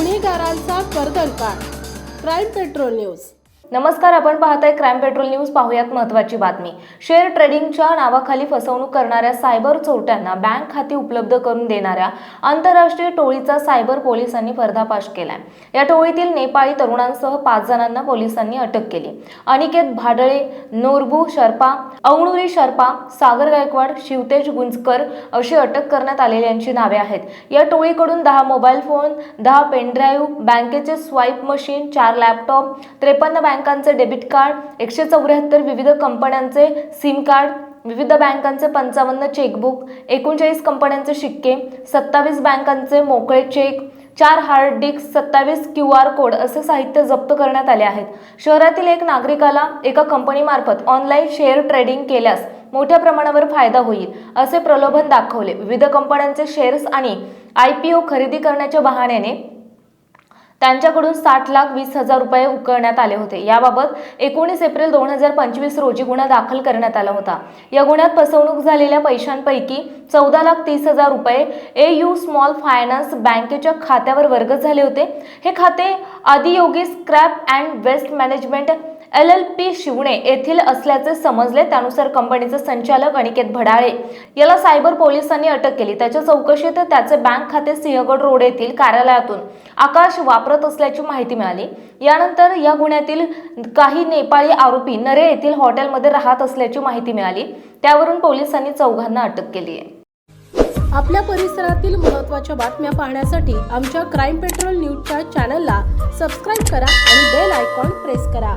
गुन्हेगारांचा कर्दनकाळ crime patrol news. नमस्कार आपण पाहताय क्राईम पेट्रोल न्यूज पाहूयात महत्त्वाची बातमी. शेअर ट्रेडिंगच्या नावाखाली फसवणूक करणाऱ्या सायबर चोरट्यांना बँक खाती उपलब्ध करून देणाऱ्या आंतरराष्ट्रीय टोळीचा सायबर पोलिसांनी पर्दापाश केलाय. या टोळीतील नेपाळी तरुणांसह पाच जणांना पोलिसांनी अटक केली. अनिकेत भाडळे नोरबू शर्पा अवणुरी शर्पा सागर गायकवाड शिवतेज गुंजकर अशी अटक करण्यात आलेल्यांची नावे आहेत. या टोळीकडून दहा मोबाईल फोन दहा पेनड्राईव्ह बँकेचे स्वाईप मशीन चार लॅपटॉप त्रेपन्न बँक बँकांचे डेबिट कार्ड एकशे चौऱ्याहत्तर विविध कंपन्यांचे सिम कार्ड विविध बँकांचे पंचावन्न चेकबुक एकोणचाळीस कंपन्यांचे शिक्के सत्तावीस बँकांचे मोकळे चेक चार हार्ड डिस्क सत्तावीस क्यू आर कोड असे साहित्य जप्त करण्यात आले आहेत. शहरातील एक नागरिकाला एका कंपनीमार्फत ऑनलाईन शेअर ट्रेडिंग केल्यास मोठ्या प्रमाणावर फायदा होईल असे प्रलोभन दाखवले. विविध कंपन्यांचे शेअर्स आणि आय पी ओ खरेदी करण्याच्या बहाण्याने त्यांच्याकडून साठ लाख वीस हजार रुपये उकळण्यात आले होते. याबाबत एकोणीस एप्रिल दोन हजार पंचवीस रोजी गुन्हा दाखल करण्यात आला होता. या गुन्ह्यात फसवणूक झालेल्या पैशांपैकी चौदा लाख तीस हजार रुपये ए यू स्मॉल फायनान्स बँकेच्या खात्यावर वर्ग झाले होते. हे खाते Adiyogi scrap and waste management L L P Shivane येथील असल्याचे समजले. त्यानुसार कंपनीचे संचालक अनिकेत भडाळे याला सायबर पोलिसांनी अटक केली. त्याच्या चौकशीत त्याचे बँक खाते सिंहगड रोड येथील कार्यालयातून आकाश वापरत असल्याची माहिती मिळाली. यानंतर या गुन्ह्यातील काही नेपाळी आरोपी नरे येथील हॉटेलमध्ये राहत असल्याची माहिती मिळाली. त्यावरून पोलिसांनी चौघांना अटक केली आहे. आपल्या परिसरातील महत्त्वाच्या बातम्या पाहण्यासाठी आमच्या क्राईम पेट्रोल न्यूजच्या चॅनलला सबस्क्राईब करा आणि बेल आयकॉन प्रेस करा.